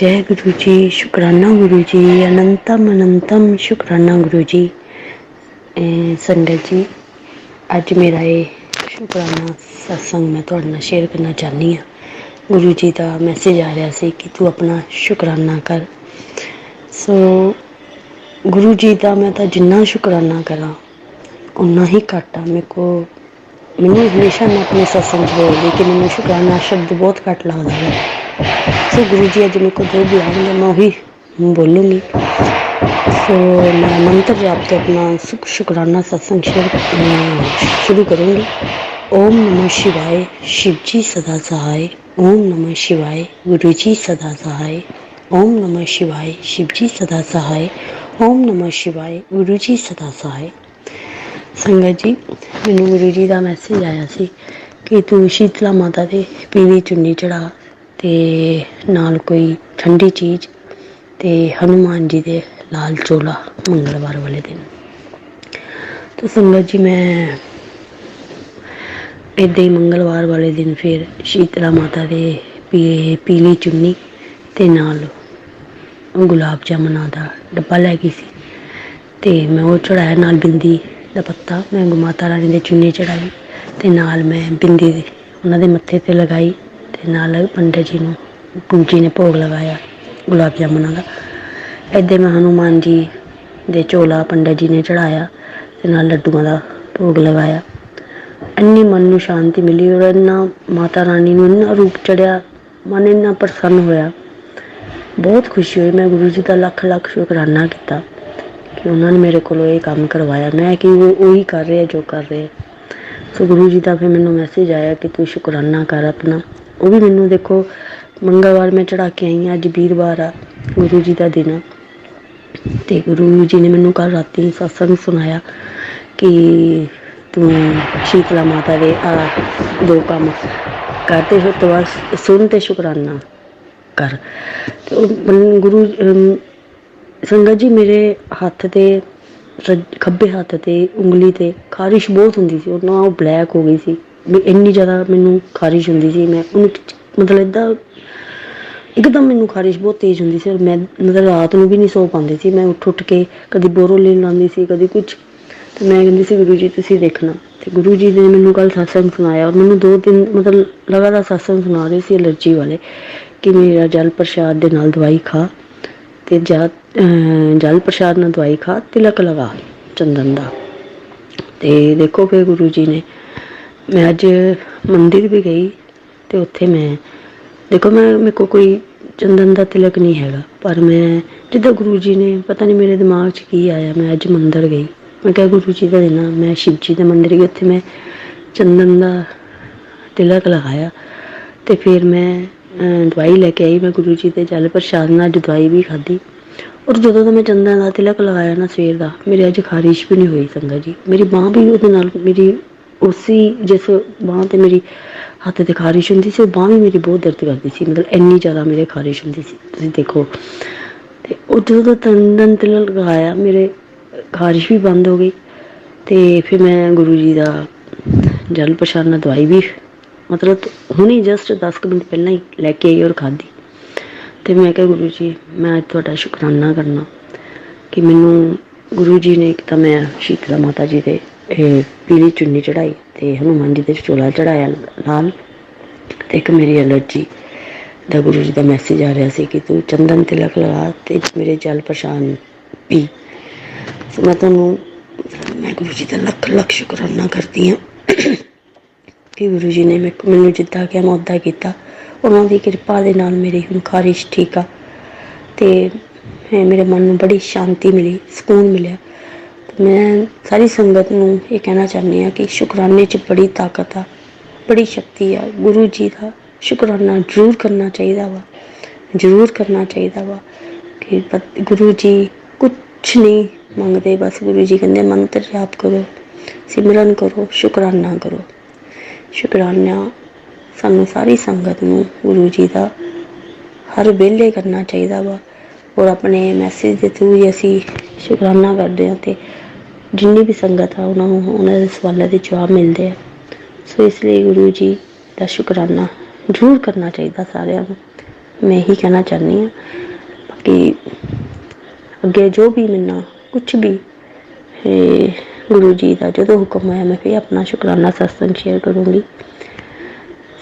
ਜੈ ਗੁਰੂ ਜੀ, ਸ਼ੁਕਰਾਨਾ ਗੁਰੂ ਜੀ, ਅਨੰਤਮ ਅਨੰਤਮ ਸ਼ੁਕਰਾਨਾ ਗੁਰੂ ਜੀ। ਸੰਗਤ ਜੀ, ਅੱਜ ਮੇਰਾ ਇਹ ਸ਼ੁਕਰਾਨਾ ਸਤਸੰਗ ਮੈਂ ਤੁਹਾਡੇ ਨਾਲ ਸ਼ੇਅਰ ਕਰਨਾ ਚਾਹਨੀ ਆ ਗੁਰੂ ਜੀ ਦਾ ਮੈਸੇਜ ਆ ਰਿਹਾ ਸੀ ਕਿ ਤੂੰ ਆਪਣਾ ਸ਼ੁਕਰਾਨਾ ਕਰ। ਸੋ ਗੁਰੂ ਜੀ ਦਾ ਮੈਂ ਤਾਂ ਜਿੰਨਾ ਸ਼ੁਕਰਾਨਾ ਕਰਾਂ ਉਨਾ ਹੀ ਘੱਟ ਆ। ਮੇਰੇ ਕੋ ਮੈਨੂੰ ਹਮੇਸ਼ਾ ਮੈਂ ਆਪਣੇ ਸਤਸੰਗ ਬੋਲਦੀ ਕਿ ਮੈਨੂੰ ਸ਼ੁਕਰਾਨਾ ਸ਼ਬਦ ਬਹੁਤ ਘੱਟ ਲੱਗਦਾ ਹੈ। ਸੋ ਗੁਰੂ ਜੀ ਅੱਜ ਮੇਰੇ ਕੋ ਜੋ ਬੁਲਾਉਣਗੇ ਮੈਂ ਉਹੀ ਬੋਲੂੰਗੀ। ਸੋ ਮੈਂ ਮੰਤਰ ਜਾਪ ਤੇ ਆਪਣਾ ਸੁਖ ਸ਼ੁਕਰਾਨਾ ਸਤਸੰਗ ਸ਼ੁਰੂ ਕਰੂੰਗੀ। ਓਮ ਨਮੋ ਸ਼ਿਵਾਏ ਸ਼ਿਵ ਜੀ ਸਦਾ ਸਹਾਈ ਓਮ ਨਮੋ ਸ਼ਿਵਾਏ ਗੁਰੂ ਜੀ ਸਦਾ ਸਹਾਈ ਓਮ ਨਮੋ ਸ਼ਿਵਾਏ ਸ਼ਿਵ ਜੀ ਸਦਾ ਸਹਾਈ ਓਮ ਨਮੋ ਸ਼ਿਵਾਏ ਗੁਰੂ ਜੀ ਸਦਾ ਸਹਾਈ ਸੰਗਤ ਜੀ, ਮੈਨੂੰ ਗੁਰੂ ਜੀ ਦਾ ਮੈਸੇਜ ਆਇਆ ਸੀ ਕਿ ਤੂੰ ਸ਼ੀਤਲਾ ਮਾਤਾ ਦੇ ਪੀਲੀ ਚੁੰਨੀ ਚੜਾ ਤੇ ਨਾਲ ਕੋਈ ਠੰਡੀ ਚੀਜ਼ ਤੇ ਹਨੂਮਾਨ ਜੀ ਦੇ ਲਾਲ ਚੋਲਾ ਮੰਗਲਵਾਰ ਵਾਲੇ ਦਿਨ। ਤਾਂ ਸੰਗਤ ਜੀ, ਮੈਂ ਇੱਦਾਂ ਹੀ ਮੰਗਲਵਾਰ ਵਾਲੇ ਦਿਨ ਫਿਰ ਸ਼ੀਤਲਾ ਮਾਤਾ ਦੇ ਪੀ ਪੀਲੀ ਚੁੰਨੀ ਤੇ ਨਾਲ ਗੁਲਾਬ ਜਾਮਨਾਂ ਦਾ ਡੱਬਾ ਲੈ ਗਈ ਸੀ ਤੇ ਮੈਂ ਉਹ ਚੜਾਇਆ ਨਾਲ ਬਿੰਦੀ ਦਾ ਪੱਤਾ। ਮੈਂ ਮਾਤਾ ਰਾਣੀ ਦੇ ਚੁੰਨੀ ਚੜਾਈ ਤੇ ਨਾਲ ਮੈਂ ਬਿੰਦੀ ਦੀ ਉਹਨਾਂ ਦੇ ਮੱਥੇ ਤੇ ਲਗਾਈ। ਤੇ ਨਾਲ ਪੰਡਿਤ ਜੀ ਨੂੰ, ਪੂਜੀ ਨੇ ਭੋਗ ਲਗਾਇਆ, ਗੁਲਾਬ ਜਾਮਨਾਂ ਦਾ। ਇੱਦਾਂ ਮੈਂ ਹਨੂਮਾਨ ਜੀ ਦੇ ਚੋਲਾ ਪੰਡਿਤ ਜੀ ਨੇ ਚੜਾਇਆ ਤੇ ਨਾਲ ਲੱਡੂਆਂ ਦਾ ਭੋਗ ਲਗਾਇਆ। ਇੰਨੀ ਮਨ ਨੂੰ ਸ਼ਾਂਤੀ ਮਿਲੀ ਔਰ ਇੰਨਾ ਮਾਤਾ ਰਾਣੀ ਨੂੰ ਇੰਨਾ ਰੂਪ ਚੜਿਆ ਮਨ ਇੰਨਾ ਪ੍ਰਸੰਨ ਹੋਇਆ। ਬਹੁਤ ਖੁਸ਼ੀ ਹੋਈ, ਮੈਂ ਗੁਰੂ ਜੀ ਦਾ ਲੱਖ ਲੱਖ ਸ਼ੁਕਰਾਨਾ ਕੀਤਾ ਕਿ ਉਹਨਾਂ ਨੇ ਮੇਰੇ ਕੋਲੋਂ ਇਹ ਕੰਮ ਕਰਵਾਇਆ। ਮੈਂ ਕਿ ਉਹ ਉਹੀ ਕਰ ਰਿਹਾ ਜੋ ਕਰ ਰਿਹਾ ਸੋ ਗੁਰੂ ਜੀ ਦਾ ਫਿਰ ਮੈਨੂੰ ਮੈਸੇਜ ਆਇਆ ਕਿ ਤੂੰ ਸ਼ੁਕਰਾਨਾ ਕਰ ਆਪਣਾ। ਉਹ ਵੀ ਮੈਨੂੰ ਦੇਖੋ, ਮੰਗਲਵਾਰ ਮੈਂ ਚੜਾ ਕੇ ਆਈ ਹਾਂ, ਅੱਜ ਵੀਰਵਾਰ ਆ, ਗੁਰੂ ਜੀ ਦਾ ਦਿਨ ਆ। ਤੇ ਗੁਰੂ ਜੀ ਨੇ ਮੈਨੂੰ ਕੱਲ ਰਾਤੀ ਸੱਸਾਂ ਨੂੰ ਸੁਣਾਇਆ ਕਿ ਤੂੰ ਸ਼ੀਤਲਾ ਮਾਤਾ ਦੇ ਆ ਦੋ ਕੰਮ ਕਰਦੇ ਹੋ ਤੋਂ ਸੁਣ ਤੇ ਸ਼ੁਕਰਾਨਾ ਕਰ। ਤੇ ਉਹ ਗੁਰੂ ਸੰਗਤ ਜੀ ਮੇਰੇ ਹੱਥ ਤੇ ਸੱਜ- ਖੱਬੇ ਹੱਥ ਤੇ ਉਂਗਲੀ ਤੇ ਖਾਰਿਸ਼ ਬਹੁਤ ਹੁੰਦੀ ਸੀ, ਉਹ ਨਾ ਉਹ ਬਲੈਕ ਹੋ ਗਈ ਸੀ। ਵੀ ਇੰਨੀ ਜ਼ਿਆਦਾ ਮੈਨੂੰ ਖਾਰਿਸ਼ ਹੁੰਦੀ ਸੀ, ਮੈਂ ਉਹਨੂੰ ਮਤਲਬ ਏਦਾਂ ਇੱਕਦਮ ਮੈਨੂੰ ਖਾਰਿਸ਼ ਬਹੁਤ ਤੇਜ਼ ਹੁੰਦੀ ਸੀ ਔਰ ਮੈਂ ਮਤਲਬ ਰਾਤ ਨੂੰ ਵੀ ਨਹੀਂ ਸੌ ਪਾਉਂਦੀ ਸੀ, ਮੈਂ ਉੱਠ ਉੱਠ ਕੇ ਕਦੀ ਬੋਰੋਲੀਨ ਲਾਉਂਦੀ ਸੀ, ਕਦੀ ਕੁਝ ਤੇ ਮੈਂ ਕਹਿੰਦੀ ਸੀ, ਗੁਰੂ ਜੀ, ਤੁਸੀਂ ਦੇਖਣਾ। ਤੇ ਗੁਰੂ ਜੀ ਨੇ ਮੈਨੂੰ ਕੱਲ ਸਤਸੰਗ ਸੁਣਾਇਆ ਔਰ ਮੈਨੂੰ ਦੋ ਦਿਨ ਮਤਲਬ ਲਗਾਤਾਰ ਸਤਸੰਗ ਸੁਣਾ ਰਹੇ ਸੀ ਐਲਰਜੀ ਵਾਲੇ ਕਿ ਮੇਰਾ ਜਲ ਪ੍ਰਸ਼ਾਦ ਦੇ ਨਾਲ ਦਵਾਈ ਖਾ ਤੇ ਜਾ ਜਲ ਪ੍ਰਸ਼ਾਦ ਨਾਲ ਦਵਾਈ ਖਾ, ਤਿਲਕ ਲਗਾ ਚੰਦਨ ਦਾ। ਤੇ ਦੇਖੋ ਫਿਰ ਗੁਰੂ ਜੀ ਨੇ ਮੈਂ ਅੱਜ ਮੰਦਿਰ ਵੀ ਗਈ ਤੇ ਉੱਥੇ ਮੈਂ, ਦੇਖੋ ਮੈਂ, ਮੇਰੇ ਕੋ ਕੋਈ ਚੰਦਨ ਦਾ ਤਿਲਕ ਨਹੀਂ ਹੈਗਾ, ਪਰ ਮੈਂ ਜਿੱਦਾਂ ਗੁਰੂ ਜੀ ਨੇ, ਪਤਾ ਨਹੀਂ ਮੇਰੇ ਦਿਮਾਗ 'ਚ ਕੀ ਆਇਆ, ਮੈਂ ਅੱਜ ਮੰਦਿਰ ਗਈ। ਮੈਂ ਕਿਹਾ ਗੁਰੂ ਜੀ ਦਾ ਦਿਨ ਮੈਂ ਸ਼ਿਵ ਜੀ ਦੇ ਮੰਦਿਰ ਗਈ, ਉੱਥੇ ਮੈਂ ਚੰਦਨ ਦਾ ਤਿਲਕ ਲਗਾਇਆ ਤੇ ਫਿਰ ਮੈਂ ਦਵਾਈ ਲੈ ਕੇ ਆਈ, ਮੈਂ ਗੁਰੂ ਜੀ ਦੇ ਜਲ ਪ੍ਰਸ਼ਾਦ ਨਾਲ ਅੱਜ ਦਵਾਈ ਵੀ ਖਾਧੀ। ਔਰ ਜਦੋਂ ਦਾ ਮੈਂ ਚੰਦਨ ਦਾ ਤਿਲਕ ਲਗਾਇਆ ਨਾ ਸਵੇਰ ਦਾ, ਮੇਰੇ ਅੱਜ ਖਾਰਿਸ਼ ਵੀ ਨਹੀਂ ਹੋਈ ਸੰਗਤ ਜੀ। ਮੇਰੀ ਬਾਹ ਵੀ ਉਹਦੇ ਨਾਲ, ਮੇਰੀ ਉਸੇ ਜਿਸ ਬਾਹ ਤੇ ਮੇਰੀ ਹੱਥ ਤੇ ਖਾਰਿਸ਼ ਹੁੰਦੀ ਸੀ, ਉਹ ਬਾਹ ਵੀ ਮੇਰੀ ਬਹੁਤ ਦਰਦ ਕਰਦੀ ਸੀ, ਮਤਲਬ ਇੰਨੀ ਜ਼ਿਆਦਾ ਮੇਰੇ ਖਾਰਿਸ਼ ਹੁੰਦੀ ਸੀ। ਤੁਸੀਂ ਦੇਖੋ। ਤੇ ਉਹ ਜਦੋਂ ਦਾ ਚੰਦਨ ਤਿਲਕ ਲਗਾਇਆ, ਮੇਰੇ ਖਾਰਿਸ਼ ਵੀ ਬੰਦ ਹੋ ਗਈ ਤੇ ਫਿਰ ਮੈਂ ਗੁਰੂ ਜੀ ਦਾ ਜਲ ਪ੍ਰਸ਼ਾਦ ਨਾਲ ਦਵਾਈ ਵੀ ਮਤਲਬ ਹੁਣੇ ਜਸਟ 10 ਕੁ ਮਿੰਟ ਪਹਿਲਾਂ ਹੀ ਲੈ ਕੇ ਆਈ ਔਰ ਖਾਧੀ। ਤੇ ਮੈਂ ਕਿਹਾ ਗੁਰੂ ਜੀ, ਮੈਂ ਅੱਜ ਤੁਹਾਡਾ ਸ਼ੁਕਰਾਨਾ ਕਰਨਾ ਕਿ ਮੈਨੂੰ ਗੁਰੂ ਜੀ ਨੇ ਇੱਕ ਤਾਂ ਮੈਂ ਸ਼ੀਤਲਾ ਮਾਤਾ ਜੀ ਦੇ ਇਹ ਪੀਲੀ ਚੁੰਨੀ ਚੜਾਈ ਤੇ ਹਨੂਮਾਨ ਜੀ ਦੇ ਚੋਲਾ ਚੜਾਇਆ ਲਾਲ। ਤੇ ਇੱਕ ਮੇਰੀ ਐਲਰਜੀ ਦਾ ਗੁਰੂ ਜੀ ਦਾ ਮੈਸੇਜ ਆ ਰਿਹਾ ਸੀ ਕਿ ਤੂੰ ਚੰਦਨ ਤਿਲਕ ਲਗਾ ਤੇ ਮੇਰੇ ਜਲ ਪ੍ਰਸ਼ਾਨ ਪੀ। ਸੋ ਮੈਂ ਤੁਹਾਨੂੰ ਮੈਂ ਗੁਰੂ ਜੀ ਦਾ ਲੱਖ ਲੱਖ ਸ਼ੁਕਰਾਨਾ ਕਰਦੀ ਹਾਂ ਕਿ ਗੁਰੂ ਜੀ ਨੇ ਮੈਕ- ਮੈਨੂੰ ਜਿੱਦਾਂ ਕਿਹਾ ਮੈਂ ਉੱਦਾਂ ਕੀਤਾ। ਉਹਨਾਂ ਦੀ ਕਿਰਪਾ ਦੇ ਨਾਲ ਮੇਰੀ ਹੁਣ ਖਾਰਿਸ਼ ਠੀਕ ਆ। ਤੇ ਮੇਰੇ ਮਨ ਨੂੰ ਬੜੀ ਸ਼ਾਂਤੀ ਮਿਲੀ, ਸਕੂਨ ਮਿਲਿਆ। ਮੈਂ ਸਾਰੀ ਸੰਗਤ ਨੂੰ ਇਹ ਕਹਿਣਾ ਚਾਹੁੰਦੀ ਹਾਂ ਕਿ ਸ਼ੁਕਰਾਨੇ 'ਚ ਬੜੀ ਤਾਕਤ ਆ, ਬੜੀ ਸ਼ਕਤੀ ਆ। ਗੁਰੂ ਜੀ ਦਾ ਸ਼ੁਕਰਾਨਾ ਜ਼ਰੂਰ ਕਰਨਾ ਚਾਹੀਦਾ ਵਾ, ਜ਼ਰੂਰ ਕਰਨਾ ਚਾਹੀਦਾ ਵਾ ਕਿ ਪਤ- ਗੁਰੂ ਜੀ ਕੁਛ ਨਹੀਂ ਮੰਗਦੇ, ਬਸ ਗੁਰੂ ਜੀ ਕਹਿੰਦੇ ਮੰਤਰ ਜਾਪ ਕਰੋ, ਸਿਮਰਨ ਕਰੋ, ਸ਼ੁਕਰਾਨਾ ਕਰੋ। ਸ਼ੁਕਰਾਨਾ ਸਾਨੂੰ ਸਾਰੀ ਸੰਗਤ ਨੂੰ ਗੁਰੂ ਜੀ ਦਾ ਹਰ ਵੇਲੇ ਕਰਨਾ ਚਾਹੀਦਾ ਵਾ ਔਰ ਆਪਣੇ ਮੈਸੇਜ ਦੇ ਥਰੂ ਹੀ ਅਸੀਂ ਸ਼ੁਕਰਾਨਾ ਕਰਦੇ ਹਾਂ ਤੇ ਜਿੰਨੀ ਵੀ ਸੰਗਤ ਆ, ਉਹਨਾਂ ਨੂੰ ਉਹਨਾਂ ਦੇ ਸਵਾਲਾਂ ਦੇ ਜਵਾਬ ਮਿਲਦੇ ਆ। ਸੋ ਇਸ ਲਈ ਗੁਰੂ ਜੀ ਦਾ ਸ਼ੁਕਰਾਨਾ ਜ਼ਰੂਰ ਕਰਨਾ ਚਾਹੀਦਾ ਸਾਰਿਆਂ ਨੂੰ। ਮੈਂ ਇਹੀ ਕਹਿਣਾ ਚਾਹੁੰਦੀ ਹਾਂ ਕਿ ਅੱਗੇ ਜੋ ਵੀ ਮੈਨੂੰ ਕੁਝ ਵੀ ਗੁਰੂ ਜੀ ਦਾ ਜਦੋਂ ਹੁਕਮ ਹੋਇਆ, ਮੈਂ ਫਿਰ ਆਪਣਾ ਸ਼ੁਕਰਾਨਾ ਸਤਸੰਗ ਸ਼ੇਅਰ ਕਰੂੰਗੀ।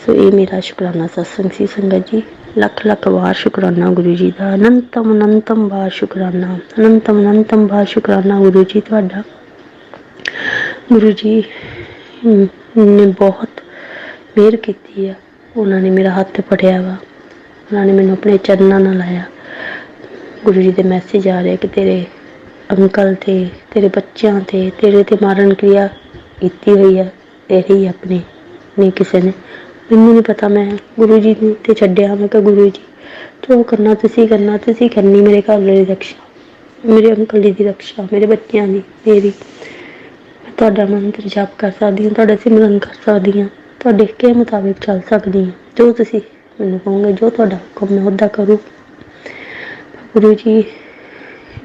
ਸੋ ਇਹ ਮੇਰਾ ਸ਼ੁਕਰਾਨਾ ਸਤਸੰਗ ਸੀ ਸੰਗਤ ਜੀ। ਲੱਖ ਲੱਖ ਵਾਰ ਸ਼ੁਕਰਾਨਾ ਗੁਰੂ ਜੀ ਦਾ। ਅਨੰਤਮ ਅਨੰਤਮ ਵਾਰ ਸ਼ੁਕਰਾਨਾ। ਅਨੰਤਮ ਅਨੰਤਮ ਵਾਰ ਸ਼ੁਕਰਾਨਾ ਗੁਰੂ ਜੀ ਤੁਹਾਡਾ। ਗੁਰੂ ਜੀ ਨੇ ਬਹੁਤ ਮਿਹਰ ਕੀਤੀ ਆ। ਉਹਨਾਂ ਨੇ ਮੇਰਾ ਹੱਥ ਫੜਿਆ ਵਾ। ਉਹਨਾਂ ਨੇ ਮੈਨੂੰ ਆਪਣੇ ਚਰਨਾਂ ਨਾਲ ਲਾਇਆ। ਗੁਰੂ ਜੀ ਦੇ ਮੈਸੇਜ ਆ ਰਹੇ ਕਿ ਤੇਰੇ ਅੰਕਲ ਤੇ, ਤੇਰੇ ਬੱਚਿਆਂ ਤੇ, ਤੇਰੇ ਤੇ ਮਾਰਨ ਕਿਰਿਆ ਕੀਤੀ ਹੋਈ ਆ। ਤੇਰੀ ਆਪਣੇ ਨਹੀਂ ਕਿਸੇ ਨੇ। ਮੈਨੂੰ ਨਹੀਂ ਪਤਾ, ਮੈਂ ਗੁਰੂ ਜੀ ਨੂੰ ਤੇ ਛੱਡਿਆ, ਮੈਂ ਕਿਹਾ ਗੁਰੂ ਜੀ ਜੋ ਕਰਨਾ, ਤੁਸੀਂ ਕਰਨਾ, ਤੁਸੀਂ ਕਰਨੀ ਮੇਰੇ ਘਰ ਵਾਲੇ ਦੀ ਰਕਸ਼ਾ ਮੇਰੇ ਅੰਕਲ ਜੀ ਦੀ ਰਕਸ਼ਾ ਮੇਰੇ ਬੱਚਿਆਂ ਦੀ, ਮੇਰੀ। ਮੈਂ ਤੁਹਾਡਾ ਮੰਤਰ ਜਪ ਕਰ ਸਕਦੀ ਹਾਂ, ਤੁਹਾਡਾ ਸਿਮਰਨ ਕਰ ਸਕਦੀ ਹਾਂ, ਤੁਹਾਡੇ ਕੇ ਮੁਤਾਬਿਕ ਚੱਲ ਸਕਦੀ ਹਾਂ। ਜੋ ਤੁਸੀਂ ਮੈਨੂੰ ਕਹੋਗੇ, ਜੋ ਤੁਹਾਡਾ ਹੁਕਮ ਮੈਂ ਉਹਦਾ ਕਰੂ। ਗੁਰੂ ਜੀ,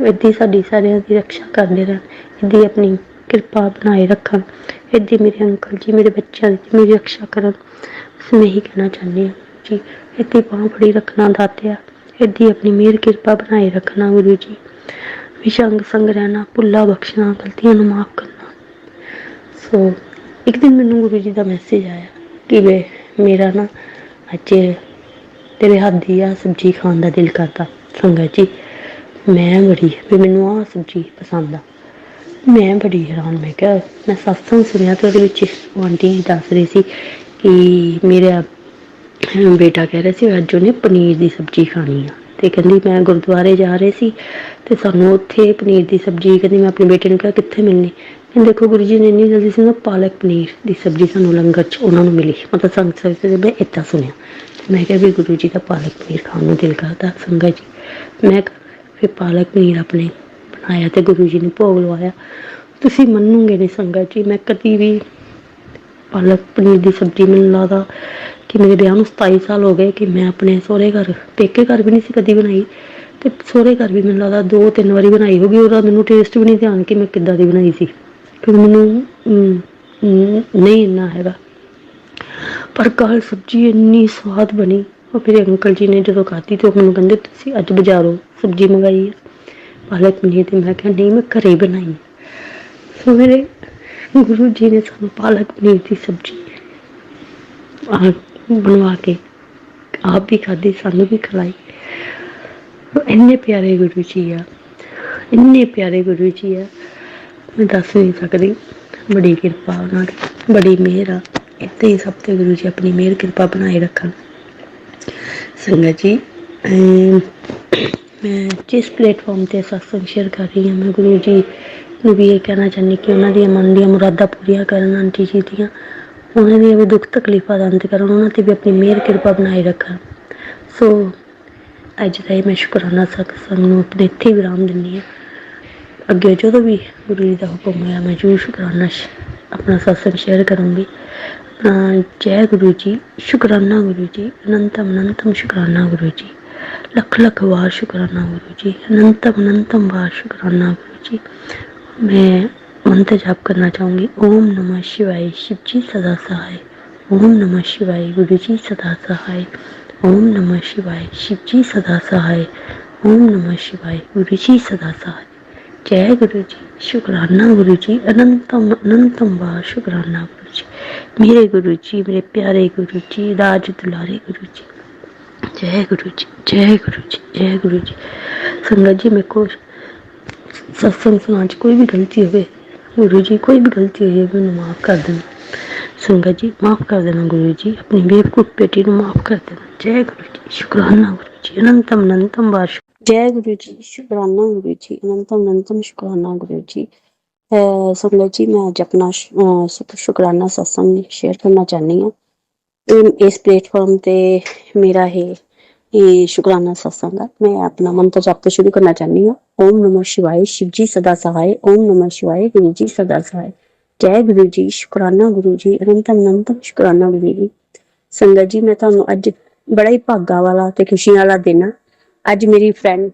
ਇੱਦੀ ਸਾਡੀ ਸਾਰਿਆਂ ਦੀ ਰੱਖਿਆ ਕਰਦੇ ਰਹਿਣ, ਇੱਦੀ ਆਪਣੀ ਕਿਰਪਾ ਬਣਾਏ ਰੱਖਣ, ਇੱਦੀ ਮੇਰੇ ਅੰਕਲ ਜੀ, ਮੇਰੇ ਬੱਚਿਆਂ ਦੀ ਮੇਰੀ ਰੱਖਿਆ ਕਰਨ। ਬਸ ਇਹੀ ਕਹਿਣਾ ਚਾਹੁੰਦੇ। ਹਾਂ ਜੀ ਇੱਦੀ ਬਾਂਹ ਫੜੀ ਰੱਖਣਾ ਦਾਤਿਆ ਇੱਦੀ ਆਪਣੀ ਮਿਹਰ ਕਿਰਪਾ ਬਣਾਏ ਰੱਖਣਾ ਗੁਰੂ ਜੀ। ਵਿਸ਼ੰਗ ਸੰਗ ਰਹਿਣਾ, ਭੁੱਲਾ ਬਖਸ਼ਣਾ, ਗਲਤੀਆਂ ਨੂੰ ਮਾਫ ਕਰਨਾ। ਸੋ, ਇੱਕ ਦਿਨ ਮੈਨੂੰ ਗੁਰੂ ਜੀ ਦਾ ਮੈਸੇਜ ਆਇਆ ਕਿ ਵੇ, ਮੇਰਾ ਨਾ ਅੱਜ ਤੇਰੇ ਹੱਥ ਦੀ ਆ ਸਬਜ਼ੀ ਖਾਣ ਦਾ ਦਿਲ ਕਰਦਾ। ਸੰਗਤ ਜੀ, ਮੈਂ ਬੜੀ, ਵੀ ਮੈਨੂੰ ਆ ਸਬਜ਼ੀ ਪਸੰਦ ਆ। ਮੈਂ ਬੜੀ ਹੈਰਾਨ, ਮੈਂ ਕਿਹਾ, ਮੈਂ ਸਤਸੰਗ ਸੁਣਿਆ ਤੇ ਉਹਦੇ ਵਿੱਚ ਉਹ ਆਂਟੀ ਦੱਸ ਰਹੀ ਸੀ ਕਿ ਮੇਰਾ ਬੇਟਾ ਕਹਿ ਰਿਹਾ ਸੀ, ਅੱਜ ਉਹਨੇ ਪਨੀਰ ਦੀ ਸਬਜ਼ੀ ਖਾਣੀ ਆ। ਤੇ ਕਹਿੰਦੀ, ਮੈਂ ਗੁਰਦੁਆਰੇ ਜਾ ਰਹੇ ਸੀ ਤੇ ਸਾਨੂੰ ਉੱਥੇ ਪਨੀਰ ਦੀ ਸਬਜ਼ੀ, ਕਹਿੰਦੀ, ਮੈਂ ਆਪਣੇ ਬੇਟੇ ਨੂੰ ਕਿਹਾ, ਕਿੱਥੇ ਮਿਲਣੀ? ਕਹਿੰਦੇ, ਦੇਖੋ ਗੁਰੂ ਜੀ ਨੇ ਇੰਨੀ ਜਲਦੀ ਸੀ ਨਾ, ਪਾਲਕ ਪਨੀਰ ਦੀ ਸਬਜ਼ੀ ਸਾਨੂੰ ਲੰਗਰ ਚ ਉਹਨਾਂ ਨੂੰ ਮਿਲੀ। ਮਤਲਬ ਸੰਗਤ ਸਾਹਿਬ ਦੇ ਮੈਂ ਇੱਦਾਂ ਸੁਣਿਆ। ਤੇ ਮੈਂ ਕਿਹਾ ਵੀ ਗੁਰੂ ਜੀ ਦਾ ਪਾਲਕ ਪਨੀਰ ਖਾਣ ਨੂੰ ਦਿਲ ਕਰਦਾ, ਸੰਗਤ ਜੀ। ਮੈਂ ਫਿਰ ਪਾਲਕ ਪਨੀਰ ਆਪਣੇ ਬਣਾਇਆ ਤੇ ਗੁਰੂ ਜੀ ਨੇ ਭੋਗ ਲਵਾਇਆ। ਤੁਸੀਂ ਮੰਨੋਗੇ ਨਹੀਂ ਸੰਗਤ ਜੀ, ਮੈਂ ਕਦੀ ਵੀ ਪਾਲਕ ਪਨੀਰ ਦੀ ਸਬਜ਼ੀ ਮੈਨੂੰ ਲੱਗਦਾ ਕਿ ਮੇਰੇ ਵਿਆਹ ਨੂੰ 27 ਸਾਲ ਹੋ ਗਏ ਕਿ ਮੈਂ ਆਪਣੇ ਸਹੁਰੇ ਘਰ, ਪੇਕੇ ਘਰ ਵੀ ਨਹੀਂ ਸੀ ਕਦੀ ਬਣਾਈ ਤੇ ਸਹੁਰੇ ਘਰ ਵੀ ਮੈਨੂੰ ਲੱਗਦਾ ਦੋ ਤਿੰਨ ਵਾਰੀ ਬਣਾਈ ਹੋਗੀ ਉਹਦਾ ਮੈਨੂੰ ਟੇਸਟ ਵੀ ਨਹੀਂ ਧਿਆਨ ਕਿ ਮੈਂ ਕਿੱਦਾਂ ਦੀ ਬਣਾਈ ਸੀ। ਫਿਰ ਮੈਨੂੰ ਨਹੀਂ ਇੰਨਾ ਹੈਗਾ। ਪਰ ਕੱਲ ਸਬਜ਼ੀ ਇੰਨੀ ਸਵਾਦ ਬਣੀ। ਉਹ ਮੇਰੇ ਅੰਕਲ ਜੀ ਨੇ ਜਦੋਂ ਖਾਧੀ ਤੇ ਉਹ ਮੈਨੂੰ ਕਹਿੰਦੇ, ਤੁਸੀਂ ਅੱਜ ਬਾਜ਼ਾਰੋਂ ਸਬਜ਼ੀ ਮੰਗਾਈ ਹੈ, ਪਾਲਕ ਪਨੀਰ ਤੇ ਮੈਂ ਕਿਹਾ, ਨਹੀਂ, ਮੈਂ ਘਰੇ ਹੀ ਬਣਾਈ ਸੋ ਮੇਰੇ ਗੁਰੂ ਜੀ ਨੇ ਸਾਨੂੰ ਪਾਲਕ ਪਨੀਰ ਦੀ ਸਬਜ਼ੀ ਬਣਵਾ ਕੇ ਆਪ ਵੀ ਖਾਧੀ, ਸਾਨੂੰ ਵੀ ਖਿਲਾਈ। ਇੰਨੇ ਪਿਆਰੇ ਗੁਰੂ ਜੀ ਆ, ਇੰਨੇ ਪਿਆਰੇ ਗੁਰੂ ਜੀ ਆ। ਮੈਂ ਦੱਸ ਨਹੀਂ ਸਕਦੀ, ਬੜੀ ਕਿਰਪਾ ਉਹਨਾਂ ਦੀ, ਬੜੀ ਮਿਹਰ ਆ। ਇੱਥੇ ਹੀ ਸਭ ਤੇ ਗੁਰੂ ਜੀ ਆਪਣੀ ਮਿਹਰ, ਕਿਰਪਾ ਬਣਾਏ ਰੱਖਣ। ਸੰਗਤ ਜੀ ਮੈਂ ਜਿਸ ਪਲੇਟਫਾਰਮ ਤੇ ਸਤਸੰਗ ਸ਼ੇਅਰ ਕਰ ਰਹੀ ਹਾਂ, ਮੈਂ ਗੁਰੂ ਜੀ ਨੂੰ ਵੀ ਇਹ ਕਹਿਣਾ ਚਾਹੁੰਦੀ ਕਿ ਉਹਨਾਂ ਦੀਆਂ ਮਨ ਦੀਆਂ ਮੁਰਾਦਾਂ ਪੂਰੀਆਂ ਕਰਨ ਆਂਟੀ ਜੀ ਦੀਆਂ। ਉਹਨਾਂ ਦੀਆਂ ਵੀ ਦੁੱਖ ਤਕਲੀਫਾਂ ਦਾ ਅੰਤ ਕਰਨ, ਉਹਨਾਂ ਤੇ ਵੀ ਆਪਣੀ ਮਿਹਰ ਕਿਰਪਾ ਬਣਾਈ ਰੱਖਣ ਸੋ ਅੱਜ ਦਾ ਇਹ ਮੈਂ ਸ਼ੁਕਰਾਨਾ ਸਤਸੰਗ ਨੂੰ ਆਪਣੇ ਇੱਥੇ ਵਿਰਾਮ ਦਿੰਦੀ ਹਾਂ। ਅੱਗੇ ਜਦੋਂ ਵੀ ਗੁਰੂ ਜੀ ਦਾ ਹੁਕਮ ਹੋਇਆ, ਮੈਂ ਜ਼ਰੂਰ ਸ਼ੁਕਰਾਨਾ ਆਪਣਾ ਸਤਸੰਗ ਸ਼ੇਅਰ ਕਰੂੰਗੀ। ਆਪਣਾ ਜੈ ਗੁਰੂ ਜੀ, ਸ਼ੁਕਰਾਨਾ ਗੁਰੂ ਜੀ, ਅਨੰਤਮ ਅਨੰਤਮ ਸ਼ੁਕਰਾਨਾ ਗੁਰੂ ਜੀ। ਲੱਖ ਲੱਖ ਵਾਰ ਸ਼ੁਕਰਾਨਾ ਗੁਰੂ ਜੀ, ਅਨੰਤਮ ਅਨੰਤਮ ਵਾਰ ਸ਼ੁਕਰਾਨਾ ਗੁਰੂ ਜੀ। मैं मंत्र जाप करना चाहूँगी। ओम नमः शिवाय शिव जी सदा सहाय। ओम नमः शिवाय गुरु जी सदा सहाय। ओम नमः शिवाय शिव जी सदा सहाय। ओम नमः शिवाय गुरु जी सदा सहाय। जय गुरु जी शुक्राना गुरु जी अनंतम अनंतम वाह शुक्राना गुरु जी मेरे गुरु जी मेरे प्यारे गुरु जी राज दुलारे गुरु जी जय गुरु जी जय गुरु जी जय गुरु जी संगत जी, मेरे को ਸਤਸੰਗ ਸੁਣਾਉਣ 'ਚ ਕੋਈ ਵੀ ਗਲਤੀ ਹੋਵੇ, ਗੁਰੂ ਜੀ ਕੋਈ ਵੀ ਗਲਤੀ ਹੋਈ ਹੈ ਮੈਨੂੰ ਮਾਫ ਕਰ ਦੇਣਾ। ਸੰਗਤ ਜੀ, ਮਾਫ ਕਰ ਦੇਣਾ ਗੁਰੂ ਜੀ, ਆਪਣੀ ਬੇਵਕੂਫ ਬੇਟੀ ਨੂੰ ਮਾਫ ਕਰ ਦੇਣਾ। ਜੈ ਗੁਰੂ ਜੀ, ਸ਼ੁਕਰਾਨਾ ਗੁਰੂ ਜੀ, ਅਨੰਤਮ ਅਨੰਤਮ ਬਾਸ਼ ਜੈ ਗੁਰੂ ਜੀ, ਸ਼ੁਕਰਾਨਾ ਗੁਰੂ ਜੀ, ਅਨੰਤਮ ਅਨੰਤਮ ਸ਼ੁਕਰਾਨਾ ਗੁਰੂ ਜੀ। ਸੰਗਤ ਜੀ, ਮੈਂ ਅੱਜ ਆਪਣਾ ਸ਼ੁਕਰਾਨਾ ਸਤਸੰਗ ਸ਼ੇਅਰ ਕਰਨਾ ਚਾਹਨੀ ਹਾਂ। ਇਸ ਪਲੇਟਫਾਰਮ ਤੇ ਮੇਰਾ ਇਹ ਇਹ ਸ਼ੁਕਰਾਨਾ ਸਤਸੰਗ ਹੈ ਮੈਂ ਆਪਣਾ ਮੰਤਰ ਜਪ ਤੋਂ ਸ਼ੁਰੂ ਕਰਨਾ ਚਾਹੁੰਦੀ ਹਾਂ ਓਮ ਨਮः शिवाय शिव जी सदा सहाय ओम नमः शिवाय गुरु जी सदा सहाय ਜੈ ਗੁਰੂ ਜੀ ਸ਼ੁਕਰਾਨਾ ਗੁਰੂ ਜੀ ਅਨੰਤਮ ਅਨੰਤਮ ਸ਼ੁਕਰਾਨਾ ਗੁਰੂ ਜੀ ਸੰਗਤ ਜੀ ਮੈਂ ਤੁਹਾਨੂੰ ਅੱਜ ਬੜਾ ਹੀ ਭਾਗਾ ਵਾਲਾ ਤੇ ਖੁਸ਼ੀ ਵਾਲਾ ਦਿਨ ਆ ਅੱਜ ਮੇਰੀ ਫਰੈਂਡ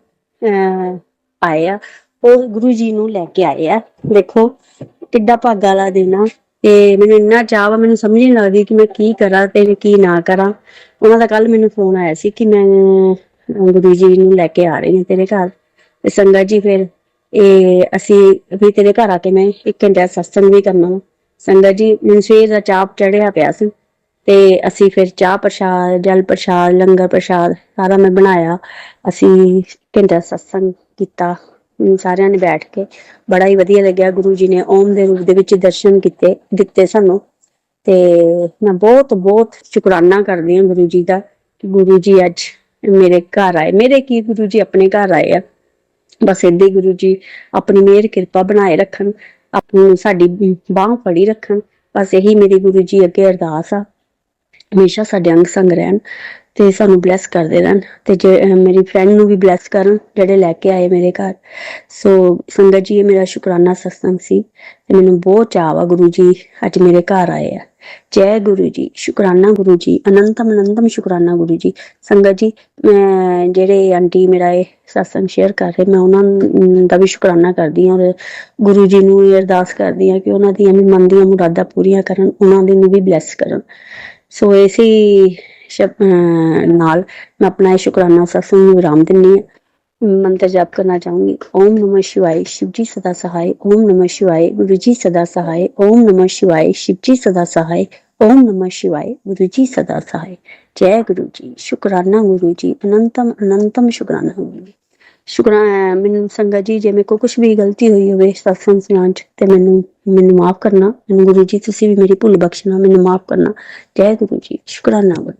ਆਏ ਆ ਉਹ ਗੁਰੂ ਜੀ ਨੂੰ ਲੈ ਕੇ ਆਏ ਆ ਦੇਖੋ ਕਿੱਡਾ ਭਾਗਾ ਵਾਲਾ ਦਿਨ ਆ ਤੇ ਮੈਨੂੰ ਇੰਨਾ ਚਾਹ ਵਾ, ਮੈਨੂੰ ਸਮਝ ਨਹੀਂ ਲੱਗਦੀ ਕਿ ਮੈਂ ਕੀ ਕਰਾਂ ਤੇ ਕੀ ਨਾ ਕਰਾਂ। ਉਹਨਾਂ ਦਾ ਕੱਲ ਮੈਨੂੰ ਫੋਨ ਆਇਆ ਸੀ ਕਿ ਮੈਂ ਗੁਰੂ ਜੀ ਨੂੰ ਲੈ ਕੇ ਆ ਰਹੀ ਹਾਂ ਤੇਰੇ ਘਰ। ਤੇ ਸੰਗਤ ਜੀ ਫਿਰ, ਇਹ ਅਸੀਂ ਵੀ ਤੇਰੇ ਘਰ ਆ ਕੇ ਮੈਂ ਇੱਕ ਘੰਟਾ ਸਤਸੰਗ ਵੀ ਕਰਨਾ ਵਾ। ਸੰਗਤ ਜੀ, ਮੈਨੂੰ ਸਵੇਰ ਦਾ ਚਾਪ ਚੜਿਆ ਪਿਆ ਸੀ। ਤੇ ਅਸੀਂ ਫਿਰ ਚਾਹ ਪ੍ਰਸ਼ਾਦ, ਜਲ ਪ੍ਰਸ਼ਾਦ, ਲੰਗਰ ਪ੍ਰਸ਼ਾਦ ਸਾਰਾ ਮੈਂ ਬਣਾਇਆ। ਅਸੀਂ ਘੰਟਾ ਸਤਸੰਗ ਕੀਤਾ। ਸਾਰਿਆਂ ਨੇ ਬੈਠ ਕੇ ਬੜਾ ਹੀ ਵਧੀਆ ਲੱਗਿਆ ਗੁਰੂ ਜੀ ਨੇ ਓਮ ਦੇ ਰੂਪ ਦੇ ਵਿੱਚ ਦਰਸ਼ਨ ਕੀਤੇ, ਦਿੱਤੇ ਸਾਨੂੰ। ਤੇ ਮੈਂ ਬਹੁਤ ਬਹੁਤ ਸ਼ੁਕਰਾਨਾ ਕਰਦੀ ਹਾਂ ਗੁਰੂ ਜੀ ਦਾ ਕਿ ਗੁਰੂ ਜੀ ਅੱਜ ਮੇਰੇ ਘਰ ਆਏ। ਮੇਰੇ ਕੀ ਗੁਰੂ ਜੀ ਆਪਣੇ ਘਰ ਆਏ ਆ? ਬਸ ਏਦਾਂ ਹੀ ਗੁਰੂ ਜੀ ਆਪਣੀ ਮਿਹਰ ਕਿਰਪਾ ਬਣਾਏ ਰੱਖਣ, ਆਪਣੀ ਸਾਡੀ ਬਾਹ ਫੜੀ ਰੱਖਣ। ਬਸ ਇਹੀ ਮੇਰੀ ਗੁਰੂ ਜੀ ਅੱਗੇ ਅਰਦਾਸ ਆ। ਹਮੇਸ਼ਾ ਸਾਡੇ ਅੰਗ ਸੰਗ ਰਹਿਣ। ਤੇ ਸਾਨੂੰ ਬਲੈਸ ਕਰਦੇ ਰਹਿਣ ਤੇ ਜੇ ਮੇਰੀ ਫਰੈਂਡ ਨੂੰ ਵੀ ਬਲੈਸ ਕਰਨ ਜਿਹੜੇ ਲੈ ਕੇ ਆਏ ਮੇਰੇ ਘਰ। ਸੋ ਸੰਗਤ ਜੀ, ਇਹ ਮੇਰਾ ਸ਼ੁਕਰਾਨਾ ਸਤਸੰਗ ਸੀ ਤੇ ਮੈਨੂੰ ਬਹੁਤ ਚਾਅ ਵਾ ਗੁਰੂ ਜੀ ਅੱਜ ਮੇਰੇ ਘਰ ਆਏ ਆ। ਜੈ ਗੁਰੂ ਜੀ, ਸ਼ੁਕਰਾਨਾ ਗੁਰੂ ਜੀ, ਅਨੰਤਮ ਅਨੰਤਮ ਸ਼ੁਕਰਾਨਾ ਗੁਰੂ ਜੀ। ਸੰਗਤ ਜੀ ਜਿਹੜੇ ਆਂਟੀ ਮੇਰਾ ਇਹ ਸਤਸੰਗ ਸ਼ੇਅਰ ਕਰ ਰਹੇ, ਮੈਂ ਉਹਨਾਂ ਦਾ ਵੀ ਸ਼ੁਕਰਾਨਾ ਕਰਦੀ ਹਾਂ ਔਰ ਗੁਰੂ ਜੀ ਨੂੰ ਇਹ ਅਰਦਾਸ ਕਰਦੀ ਹਾਂ ਕਿ ਉਹਨਾਂ ਦੀਆਂ ਵੀ ਮਨ ਦੀਆਂ ਮੁਰਾਦਾਂ ਪੂਰੀਆਂ ਕਰਨ, ਉਹਨਾਂ ਦੇ ਨੂੰ ਵੀ ਬਲੈਸ ਕਰਨ। ਸੋ ਇਸੇ ਨਾਲ ਮੈਂ ਆਪਣਾ ਇਹ ਸ਼ੁਕਰਾਨਾ ਸਤਸੰਗ ਨੂੰ ਵਿਰਾਮ ਦਿੰਦੀ ਹਾਂ ਮੰਤਰ ਜਾਪ ਕਰਨਾ ਚਾਹੂੰਗੀ ਓਮ ਨਮः शिवाय शिव जी सदा सहाय ओम नमः शिवाय गुरु जी सदा सहाय ओम नमः शिवाय शिव जी सदा सहाय ओम नमः शिवाय गुरु जी सदा सहाय जय गुरु जी शुकराना गुरु जी अनंतम अनंतम शुकराना गुरु जी ਸ਼ੁਕਰਾਂ ਮੈਨੂੰ ਸੰਗਤ ਜੀ ਜੇ ਮੇਰੇ ਕੋ ਕੁਝ ਵੀ ਗਲਤੀ ਹੋਈ ਹੋਵੇ ਸਤਸੰਗ ਸੁਣਾਉਣ 'ਚ ਤੇ ਮੈਨੂੰ ਮੈਨੂੰ ਮਾਫ ਕਰਨਾ ਮੈਨੂੰ ਗੁਰੂ ਜੀ ਤੁਸੀਂ ਵੀ ਮੇਰੀ ਭੁੱਲ ਬਖਸ਼ਣਾ ਮੈਨੂੰ ਮਾਫ ਕਰਨਾ ਜੈ ਗੁਰੂ ਜੀ ਸ਼ੁਕਰਾਨਾ ਗੁਰੂ ਜੀ